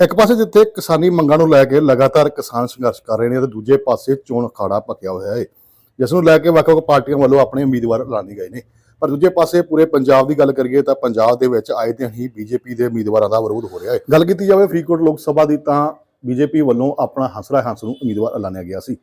ਇੱਕ ਪਾਸੇ ਜਿੱਥੇ ਕਿਸਾਨੀ ਮੰਗਾਂ ਨੂੰ ਲੈ ਕੇ ਲਗਾਤਾਰ ਕਿਸਾਨ ਸੰਘਰਸ਼ ਕਰ ਰਹੇ ਨੇ ਤੇ ਦੂਜੇ ਪਾਸੇ ਚੋਣ ਅਖਾੜਾ ਭਖਿਆ ਹੋਇਆ ਹੈ, ਜਿਸ ਨੂੰ ਲੈ ਕੇ ਵੱਖ-ਵੱਖ ਪਾਰਟੀਆਂ ਵੱਲੋਂ ਆਪਣੇ ਉਮੀਦਵਾਰ ਐਲਾਨੇ ਗਏ ਨੇ। ਪਰ ਦੂਜੇ ਪਾਸੇ ਪੂਰੇ ਪੰਜਾਬ ਦੀ ਗੱਲ ਕਰੀਏ ਤਾਂ ਪੰਜਾਬ ਦੇ ਵਿੱਚ ਆਏ ਦਿਨ ਹੀ ਬੀਜੇਪੀ ਦੇ ਉਮੀਦਵਾਰਾਂ ਦਾ ਵਿਰੋਧ ਹੋ ਰਿਹਾ ਹੈ। ਗੱਲ ਕੀਤੀ ਜਾਵੇ ਫਰੀਦਕੋਟ ਲੋਕ ਸਭਾ ਦੀ ਤਾਂ ਬੀਜੇਪੀ ਵੱਲੋਂ ਆਪਣਾ ਹੰਸਰਾ ਹੰਸ ਨੂੰ ਉਮੀਦਵਾਰ ਐਲਾਨਿਆ ਗਿਆ ਸੀ।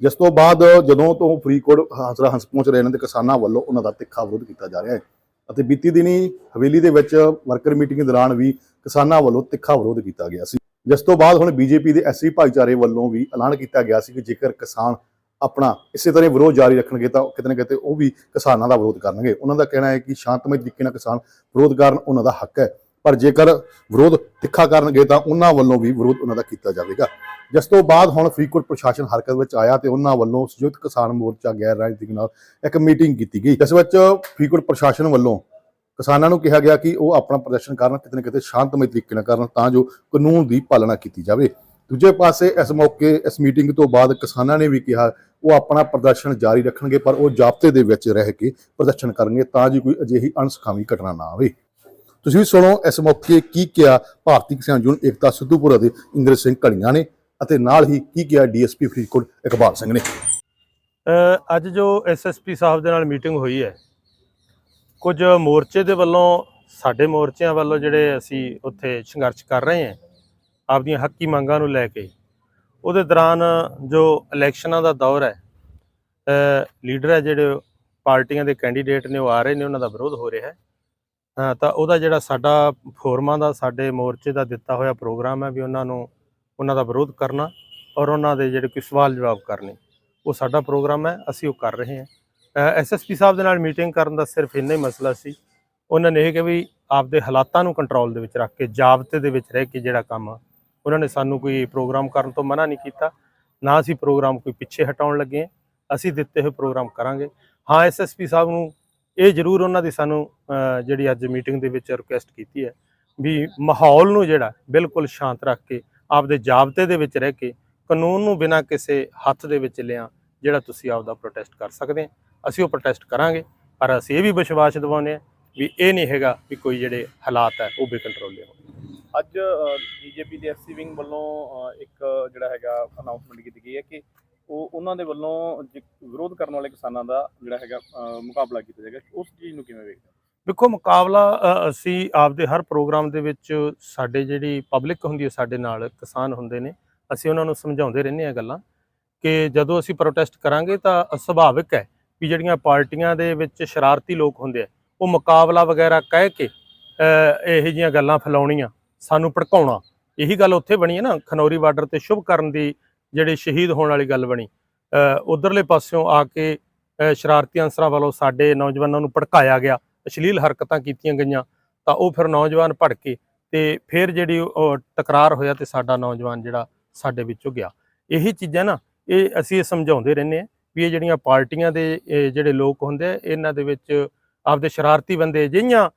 ਜਿਸ ਤੋਂ ਬਾਅਦ ਜਦੋਂ ਤੋਂ ਫਰੀਦਕੋਟ ਹੰਸਰਾ ਹੰਸ ਪਹੁੰਚ ਰਹੇ ਨੇ ਤੇ ਕਿਸਾਨਾਂ ਵੱਲੋਂ ਉਹਨਾਂ ਦਾ ਤਿੱਖਾ ਵਿਰੋਧ ਕੀਤਾ ਜਾ ਰਿਹਾ ਹੈ। ਅਤੇ ਬੀਤੀ ਦਿਨੀ ਹਵੇਲੀ ਦੇ ਵਿੱਚ ਵਰਕਰ ਮੀਟਿੰਗ ਦੌਰਾਨ ਵੀ ਕਿਸਾਨਾਂ ਵੱਲੋਂ ਤਿੱਖਾ ਵਿਰੋਧ ਕੀਤਾ ਗਿਆ ਸੀ। ਜਿਸ ਤੋਂ ਬਾਅਦ ਹੁਣ ਬੀਜੇਪੀ ਦੇ ਐਸਸੀ ਭਾਈਚਾਰੇ ਵੱਲੋਂ ਵੀ ਐਲਾਨ ਕੀਤਾ ਗਿਆ ਸੀ ਕਿ ਜੇਕਰ ਕਿਸਾਨ ਆਪਣਾ ਇਸੇ ਤਰ੍ਹਾਂ ਵਿਰੋਧ ਜਾਰੀ ਰੱਖਣਗੇ ਤਾਂ ਕਿਤੇ ਨਾ ਕਿਤੇ ਉਹ ਵੀ ਕਿਸਾਨਾਂ ਦਾ ਵਿਰੋਧ ਕਰਨਗੇ। ਉਹਨਾਂ ਦਾ ਕਹਿਣਾ ਹੈ ਕਿ ਸ਼ਾਂਤਮਈ ਤਰੀਕੇ ਨਾਲ ਕਿਸਾਨ ਵਿਰੋਧ ਕਰਨ ਉਹਨਾਂ ਦਾ ਹੱਕ ਹੈ। ਪਰ ਜੇਕਰ ਵਿਰੋਧ ਤਿੱਖਾ ਕਰਨਗੇ ਤਾਂ ਉਹਨਾਂ ਵੱਲੋਂ ਵੀ ਵਿਰੋਧ ਉਹਨਾਂ ਦਾ ਕੀਤਾ ਜਾਵੇਗਾ। ਜਿਸ ਤੋਂ ਬਾਅਦ ਹੁਣ ਫਰੀਦਕੋਟ ਪ੍ਰਸ਼ਾਸਨ ਹਰਕਤ ਵਿੱਚ ਆਇਆ ਤੇ ਉਹਨਾਂ ਵੱਲੋਂ ਸੰਯੁਕਤ ਕਿਸਾਨ ਮੋਰਚਾ ਗੈਰ ਰਾਜਨੀਤਿਕ ਨਾਲ ਇੱਕ ਮੀਟਿੰਗ ਕੀਤੀ ਗਈ। ਜਿਸ ਵਿੱਚ ਫਰੀਦਕੋਟ ਪ੍ਰਸ਼ਾਸਨ ਵੱਲੋਂ ਕਿਸਾਨਾਂ ਨੂੰ ਕਿਹਾ ਗਿਆ ਕਿ ਉਹ ਆਪਣਾ ਪ੍ਰਦਰਸ਼ਨ ਕਰਨ ਕਿਤੇ ਨਾ ਕਿਤੇ ਸ਼ਾਂਤਮਈ ਤਰੀਕੇ ਨਾਲ ਕਰਨ ਤਾਂ ਜੋ ਕਾਨੂੰਨ ਦੀ ਪਾਲਣਾ ਕੀਤੀ ਜਾਵੇ। ਦੂਜੇ ਪਾਸੇ ਇਸ ਮੌਕੇ ਇਸ ਮੀਟਿੰਗ ਤੋਂ ਬਾਅਦ ਕਿਸਾਨਾਂ ਨੇ ਵੀ ਕਿਹਾ, ਉਹ ਆਪਣਾ ਪ੍ਰਦਰਸ਼ਨ ਜਾਰੀ ਰੱਖਣਗੇ ਪਰ ਉਹ ਜਾਬਤੇ ਦੇ ਵਿੱਚ ਰਹਿ ਕੇ ਪ੍ਰਦਰਸ਼ਨ ਕਰਨਗੇ ਤਾਂ ਜੋ ਕੋਈ ਅਜਿਹੀ ਅਣਸਖਾਵੀ ਘਟਨਾ ਨਾ ਆਵੇ। ਤੁਸੀਂ ਵੀ ਸੁਣੋ, ਇਸ ਮੌਕੇ ਕੀ ਕਿਹਾ ਭਾਰਤੀ ਕਿਸਾਨ ਯੂਨੀਅਨ ਏਕਤਾ ਸਿੱਧੂਪੁਰ ਦੇ ਇੰਦਰ ਸਿੰਘ ਘੜੀਆਂ ਨੇ ਅਤੇ ਨਾਲ ਹੀ ਕੀ ਕਿਹਾ ਡੀਐਸਪੀ ਫਰੀਦਕੋਟ ਇਕਬਾਲ ਸਿੰਘ ਨੇ। ਅੱਜ ਜੋ ਐਸਐਸਪੀ ਸਾਹਿਬ ਦੇ ਨਾਲ ਮੀਟਿੰਗ ਹੋਈ ਹੈ, ਕੁਝ ਮੋਰਚੇ ਦੇ ਵੱਲੋਂ, ਸਾਡੇ ਮੋਰਚਿਆਂ ਵੱਲੋਂ ਜਿਹੜੇ ਅਸੀਂ ਉੱਥੇ ਸੰਘਰਸ਼ ਕਰ ਰਹੇ ਹਾਂ, ਆਪਦੀਆਂ ਹੱਕੀ ਮੰਗਾਂ ਨੂੰ ਲੈ ਕੇ, ਉਹਦੇ ਦੌਰਾਨ ਜੋ ਇਲੈਕਸ਼ਨਾਂ ਦਾ ਦੌਰ ਹੈ ਲੀਡਰ ਹੈ ਜਿਹੜੇ ਪਾਰਟੀਆਂ ਦੇ ਕੈਂਡੀਡੇਟ ਨੇ ਉਹ ਆ ਰਹੇ ਨੇ, ਉਹਨਾਂ ਦਾ ਵਿਰੋਧ ਹੋ ਰਿਹਾ ਹੈ। ਤਾਂ ਉਹਦਾ ਜਿਹੜਾ ਸਾਡਾ ਫੋਰਮਾਂ ਦਾ, ਸਾਡੇ ਮੋਰਚੇ ਦਾ ਦਿੱਤਾ ਹੋਇਆ ਪ੍ਰੋਗਰਾਮ ਹੈ ਵੀ ਉਹਨਾਂ ਨੂੰ, ਉਹਨਾਂ ਦਾ ਵਿਰੋਧ ਕਰਨਾ ਔਰ ਉਹਨਾਂ ਦੇ ਜਿਹੜੇ ਕੋਈ ਸਵਾਲ ਜਵਾਬ ਕਰਨੇ, ਉਹ ਸਾਡਾ ਪ੍ਰੋਗਰਾਮ ਹੈ, ਅਸੀਂ ਉਹ ਕਰ ਰਹੇ ਹਾਂ। ਐਸਐਸਪੀ ਸਾਹਿਬ ਦੇ ਨਾਲ ਮੀਟਿੰਗ ਕਰਨ ਦਾ ਸਿਰਫ ਇੰਨਾ ਹੀ ਮਸਲਾ ਸੀ। ਉਹਨਾਂ ਨੇ ਇਹ ਕਿ ਵੀ ਆਪਦੇ ਹਾਲਾਤਾਂ ਨੂੰ ਕੰਟਰੋਲ ਦੇ ਵਿੱਚ ਰੱਖ ਕੇ, ਜਾਬਤੇ ਦੇ ਵਿੱਚ ਰਹਿ ਕੇ ਜਿਹੜਾ ਕੰਮ ਉਹਨਾਂ ਨੇ ਸਾਨੂੰ ਕੋਈ ਪ੍ਰੋਗਰਾਮ ਕਰਨ ਤੋਂ ਮਨਾ ਨਹੀਂ ਕੀਤਾ। ਨਾ ਅਸੀਂ ਪ੍ਰੋਗਰਾਮ ਕੋਈ ਪਿੱਛੇ ਹਟਾਉਣ ਲੱਗੇ ਅਸੀਂ ਦਿੱਤੇ ਹੋਏ ਪ੍ਰੋਗਰਾਮ ਕਰਾਂਗੇ। ਹਾਂ ਐਸਐਸਪੀ ਸਾਹਿਬ ਨੂੰ ਇਹ ਜ਼ਰੂਰ ਉਹਨਾਂ ਦੀ ਸਾਨੂੰ ਜਿਹੜੀ ਅੱਜ ਮੀਟਿੰਗ ਦੇ ਵਿੱਚ ਰਿਕੁਐਸਟ ਕੀਤੀ ਹੈ ਵੀ ਮਾਹੌਲ ਨੂੰ ਜਿਹੜਾ ਬਿਲਕੁਲ ਸ਼ਾਂਤ ਰੱਖ ਕੇ, ਆਪਦੇ ਜਾਬਤੇ ਦੇ ਵਿੱਚ ਰਹਿ ਕੇ, ਕਾਨੂੰਨ ਨੂੰ ਬਿਨਾਂ ਕਿਸੇ ਹੱਥ ਦੇ ਵਿੱਚ ਲਿਆਂ ਜਿਹੜਾ ਤੁਸੀਂ ਆਪਦਾ ਪ੍ਰੋਟੈਸਟ ਕਰ ਸਕਦੇ ਆ ਅਸੀਂ ਉਹ ਪ੍ਰੋਟੈਸਟ ਕਰਾਂਗੇ, ਪਰ ਅਸੀਂ ਇਹ ਵੀ ਵਿਸ਼ਵਾਸ ਦਿਵਾਉਂਦੇ ਆ ਵੀ ਇਹ ਨਹੀਂ ਹੈਗਾ ਵੀ ਕੋਈ ਜਿਹੜੇ ਹਾਲਾਤ ਹੈ ਉਹ ਬੇਕੰਟਰੋਲੇ ਹੋਣ। ਅੱਜ ਬੀਜੇਪੀ ਦੇ ਐਸਸੀ ਵਿੰਗ ਵੱਲੋਂ ਇੱਕ ਜਿਹੜਾ ਹੈਗਾ ਅਨਾਉਂਸਮੈਂਟ ਕੀਤੀ ਗਈ ਹੈ ਕਿ ਉਹ ਉਹਨਾਂ ਦੇ ਵੱਲੋਂ ਜੇ ਵਿਰੋਧ ਕਰਨ ਵਾਲੇ ਕਿਸਾਨਾਂ ਦਾ ਜਿਹੜਾ ਹੈਗਾ ਅ, ਮੁਕਾਬਲਾ ਕੀਤਾ ਜਾਏਗਾ। ਉਸ ਚੀਜ਼ ਨੂੰ ਕਿਵੇਂ ਵੇਖਦੇ ਹੋ? ਵੇਖੋ ਮੁਕਾਬਲਾ ਅ, ਅਸੀਂ ਆਪਦੇ ਹਰ ਪ੍ਰੋਗਰਾਮ ਦੇ ਵਿੱਚ ਸਾਡੇ ਜਿਹੜੀ ਪਬਲਿਕ ਹੁੰਦੀ ਹੈ ਸਾਡੇ ਨਾਲ ਕਿਸਾਨ ਹੁੰਦੇ ਨੇ। ਅਸੀਂ ਉਹਨਾਂ ਨੂੰ ਸਮਝਾਉਂਦੇ ਰਹਿੰਦੇ ਆ ਗੱਲਾਂ ਕਿ ਜਦੋਂ ਅਸੀਂ ਪ੍ਰੋਟੈਸਟ ਕਰਾਂਗੇ ਤਾਂ ਸੁਭਾਵਿਕ ਹੈ ਵੀ ਜਿਹੜੀਆਂ ਪਾਰਟੀਆਂ ਦੇ ਵਿੱਚ ਸ਼ਰਾਰਤੀ ਲੋਕ ਹੁੰਦੇ ਆ ਉਹ ਮੁਕਾਬਲਾ ਵਗੈਰਾ ਕਹਿ ਕੇ ਅ, ਇਹੋ ਜਿਹੀਆਂ ਗੱਲਾਂ ਫੈਲਾਉਣੀਆਂ ਸਾਨੂੰ ਭੜਕਾਉਣਾ। ਇਹੀ ਗੱਲ ਉੱਥੇ ਬਣੀ ਹੈ ਨਾ ਖਨੌਰੀ ਬਾਰਡਰ ਤੇ ਸ਼ੁਭ ਕਰਨ ਦੀ ਜਿਹੜੇ ਸ਼ਹੀਦ ਹੋਣ ਵਾਲੀ ਗੱਲ ਬਣੀ। ਉਧਰਲੇ ਪਾਸਿਓਂ ਆ ਕੇ ਸ਼ਰਾਰਤੀ ਅੰਸਰਾਂ ਵੱਲੋਂ ਸਾਡੇ ਨੌਜਵਾਨਾਂ ਨੂੰ ਭੜਕਾਇਆ ਗਿਆ, ਅਸ਼ਲੀਲ ਹਰਕਤਾਂ ਕੀਤੀਆਂ ਗਈਆਂ, ਤਾਂ ਉਹ ਫਿਰ ਨੌਜਵਾਨ ਭੜਕੇ ਤੇ ਫਿਰ ਜਿਹੜੀ ਉਹ ਤਕਰਾਰ ਹੋਇਆ ਤੇ ਸਾਡਾ ਨੌਜਵਾਨ ਜਿਹੜਾ ਸਾਡੇ ਵਿੱਚੋਂ ਗਿਆ। ਇਹੀ ਚੀਜ਼ਾਂ ਨਾ, ਇਹ ਅਸੀਂ ਇਹ ਸਮਝਾਉਂਦੇ ਰਹਿੰਦੇ ਆ ਵੀ ਇਹ ਜਿਹੜੀਆਂ ਪਾਰਟੀਆਂ ਦੇ ਜਿਹੜੇ ਲੋਕ ਹੁੰਦੇ ਆ, ਇਹਨਾਂ ਦੇ ਵਿੱਚ ਆਪਦੇ ਸ਼ਰਾਰਤੀ ਬੰਦੇ ਜਿਹੀਆਂ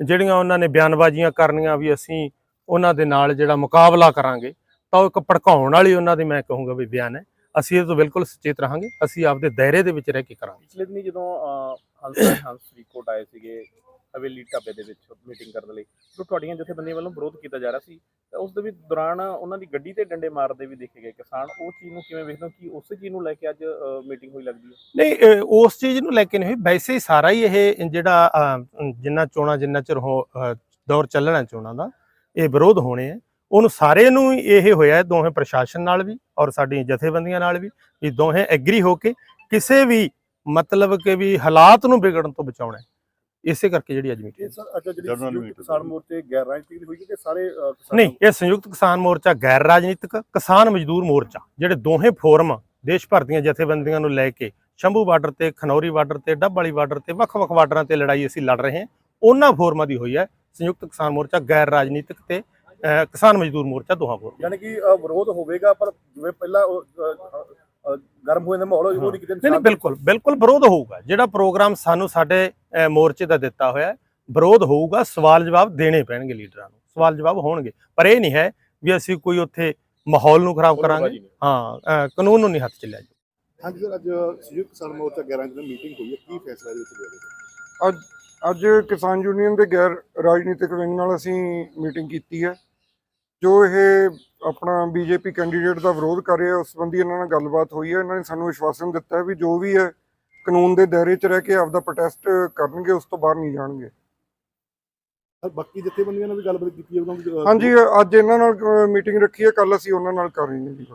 ਜਿਹੜੀਆਂ ਉਹਨਾਂ ਨੇ ਬਿਆਨਬਾਜ਼ੀਆਂ ਕਰਨੀਆਂ ਵੀ ਅਸੀਂ ਉਹਨਾਂ ਦੇ ਨਾਲ ਜਿਹੜਾ ਮੁਕਾਬਲਾ ਕਰਾਂਗੇ ਤਾਂ ਉਹ ਇੱਕ ਭੜਕਾਉਣ ਵਾਲੀ ਉਹਨਾਂ ਦੀ ਮੈਂ ਕਹੂੰਗਾ ਵੀ ਬਿਆਨ ਹੈ। ਅਸੀਂ ਇਹ ਤੋਂ ਬਿਲਕੁਲ ਸੁਚੇਤ ਰਹਾਂਗੇ। ਅਸੀਂ ਆਪਦੇ ਦਾਇਰੇ ਦੇ ਵਿੱਚ ਰਹਿ ਕੇ ਕਰਾਂਗੇ। ਪਿਛਲੇ ਦਿਨੀ ਜਦੋਂ ਹੰਸ ਹੰਸ ਫਰੀਦਕੋਟ ਆਏ ਸੀਗੇ ਹਵੇਲੀ ਢਾਬੇ ਦੇ ਵਿੱਚ ਮੀਟਿੰਗ ਕਰਨ ਲਈ ਜੋ ਤੁਹਾਡੀਆਂ ਜਥੇਬੰਦੀਆਂ ਵੱਲੋਂ ਵਿਰੋਧ ਕੀਤਾ ਜਾ ਰਿਹਾ ਸੀ ਉਸ ਦੇ ਵੀ ਦੌਰਾਨ ਉਹਨਾਂ ਦੀ ਗੱਡੀ ਤੇ ਡੰਡੇ ਮਾਰਦੇ ਵੀ ਦੇਖੇ ਗਏ ਕਿਸਾਨ। ਉਹ ਚੀਜ਼ ਨੂੰ ਕਿਵੇਂ ਵੇਖਦੇ ਹੋ ਕਿ ਉਸੇ ਚੀਜ਼ ਨੂੰ ਲੈ ਕੇ ਅੱਜ ਮੀਟਿੰਗ ਹੋਈ ਲੱਗਦੀ ਹੈ? ਨਹੀਂ ਉਸ ਚੀਜ਼ ਨੂੰ ਲੈ ਕੇ ਨਹੀਂ ਹੋਈ। ਵੈਸੇ ਹੀ ਸਾਰਾ ਹੀ ਇਹ ਜਿਹੜਾ ਜਿੰਨਾ ਚੋਣਾਂ ਜਿੰਨਾ ਚਿਰ ਹੋ ਦੌਰ ਚੱਲਣਾ ਚੋਣਾਂ ਦਾ ਇਹ ਵਿਰੋਧ ਹੋਣੇ ਆ। ਉਹਨੂੰ ਸਾਰੇ ਨੂੰ ਇਹ ਹੋਇਆ ਹੈ, ਦੋਵੇਂ ਪ੍ਰਸ਼ਾਸਨ ਨਾਲ ਵੀ ਔਰ ਸਾਡੀਆਂ ਜਥੇਬੰਦੀਆਂ ਨਾਲ ਵੀ ਵੀ ਦੋਹੇ ਐਗਰੀ ਹੋ ਕੇ ਕਿਸੇ ਵੀ ਮਤਲਬ ਕਿ ਵੀ ਹਾਲਾਤ ਨੂੰ ਵਿਗੜਨ ਤੋਂ ਬਚਾਉਣਾ। ਇਸੇ ਕਰਕੇ ਜਿਹੜੀ ਅੱਜ ਮੀਟਿੰਗ ਸਰ ਅੱਛਾ ਜਿਹੜੀ ਕਿਸਾਨ ਮੋਰਚੇ ਗੈਰ ਰਾਜਨੀਤਿਕ ਦੀ ਹੋਈ ਕਿ ਸਾਰੇ ਨਹੀਂ ਇਹ ਸੰਯੁਕਤ ਕਿਸਾਨ ਮੋਰਚਾ ਗੈਰ ਰਾਜਨੀਤਿਕ ਕਿਸਾਨ ਮਜ਼ਦੂਰ ਮੋਰਚਾ ਜਿਹੜੇ ਦੋਹੇ ਫੋਰਮ ਦੇਸ਼ ਭਰ ਦੀਆਂ ਜਥੇਬੰਦੀਆਂ ਨੂੰ ਲੈ ਕੇ ਸ਼ੰਭੂ ਬਾਰਡਰ ਤੇ ਖਨੌਰੀ ਬਾਰਡਰ ਤੇ ਡੱਬ ਵਾਲੀ ਬਾਰਡਰ ਤੇ ਵੱਖ-ਵੱਖ ਬਾਰਡਰਾਂ ਤੇ ਲੜਾਈ ਅਸੀਂ ਲੜ ਰਹੇ ਹਾਂ ਉਹਨਾਂ ਫੋਰਮਾਂ ਦੀ ਹੋਈ ਹੈ ਸੰਯੁਕਤ ਕਿਸਾਨ ਮੋਰਚਾ ਗੈਰ ਰਾਜਨੀਤਿਕ ਤੇ ਕਿਸਾਨ ਮਜ਼ਦੂਰ ਮੋਰਚਾ ਦੋਹਾਂ ਫੋਰਮ ਯਾਨੀ ਕਿ ਅ, ਵਿਰੋਧ ਹੋਵੇਗਾ ਪਰ ਜਿਵੇਂ ਪਹਿਲਾਂ ਉਹ, ਅ, ਅ, ਅ, ਗਰਮ ਹੋਏ ਦਾ ਮਾਹੌਲ ਹੋਈ ਉਹ ਨਹੀਂ ਕਿਤੇ ਨਹੀਂ ਨਹੀਂ ਬਿਲਕੁਲ ਬਿਲਕੁਲ ਵਿਰੋਧ ਹੋਊਗਾ। ਜਿਹੜਾ ਪ੍ਰੋਗਰਾਮ ਸਾਨੂੰ ਸਾਡੇ ਅਹ, ਮੋਰਚੇ ਦਾ ਦਿੱਤਾ ਹੋਇਆ ਹੈ ਵਿਰੋਧ ਹੋਊਗਾ ਸਵਾਲ ਜਵਾਬ ਦੇਣੇ ਪੈਣਗੇ ਲੀਡਰਾਂ ਨੂੰ। ਸਵਾਲ ਜਵਾਬ ਹੋਣਗੇ। ਪਰ ਇਹ ਨਹੀਂ ਹੈ ਵੀ ਅਸੀਂ ਕੋਈ ਉੱਥੇ ਮਾਹੌਲ ਨੂੰ ਖਰਾਬ ਕਰਾਂਗੇ। ਹਾਂ ਅਹ, ਕਾਨੂੰਨ ਨੂੰ ਨਹੀਂ ਹੱਥ ਚ ਲਿਆ ਜੀ ਹਾਂਜੀ ਸਰ ਅੱਜ ਸੰਯੁਕਤ ਕਿਸਾਨ ਮੋਰਚਾ ਗੈਰਾਂ ਦੀ ਮੀਟਿੰਗ ਹੋਈ ਹੈ। ਕੀ ਫੈਸਲਾ ਇਹਦੇ ਵਿੱਚ ਲਿਆ ਗਿਆ? ਅੱਜ- ਅੱਜ ਕਿਸਾਨ ਯੂਨੀਅਨ ਦੇ ਗੈਰ ਰਾਜਨੀਤਿਕ ਵਿੰਗ ਨਾਲ ਅਸੀਂ ਮੀਟਿੰਗ ਕੀਤੀ ਹੈ। ਜੋ ਇਹ ਆਪਣਾ ਬੀਜੇਪੀ ਕੈਂਡੀਡੇਟ ਦਾ ਵਿਰੋਧ ਕਰ ਰਿਹਾ ਉਸ ਸੰਬੰਧੀ ਇਹਨਾਂ ਨਾਲ ਗੱਲਬਾਤ ਹੋਈ ਹੈ। ਇਹਨਾਂ ਨੇ ਸਾਨੂੰ ਵਿਸ਼ਵਾਸਨ ਦਿੱਤਾ ਹੈ ਵੀ ਜੋ ਵੀ ਹੈ ਕਾਨੂੰਨ ਦੇ ਦਾਇਰੇ 'ਚ ਰਹਿ ਕੇ ਆਪਦਾ ਪ੍ਰੋਟੈਸਟ ਕਰਨਗੇ ਉਸ ਤੋਂ ਬਾਹਰ ਨਹੀਂ ਜਾਣਗੇ। ਸਰ ਬਾਕੀ ਜਥੇਬੰਦੀਆਂ ਨਾਲ ਵੀ ਗੱਲਬਾਤ ਕੀਤੀ ਹੈ ਹਾਂਜੀ ਅੱਜ ਇਹਨਾਂ ਨਾਲ ਮੀਟਿੰਗ ਰੱਖੀ ਹੈ ਕੱਲ ਅਸੀਂ ਉਹਨਾਂ ਨਾਲ ਕਰ ਰਹੇ ਹਾਂ ਜੀ।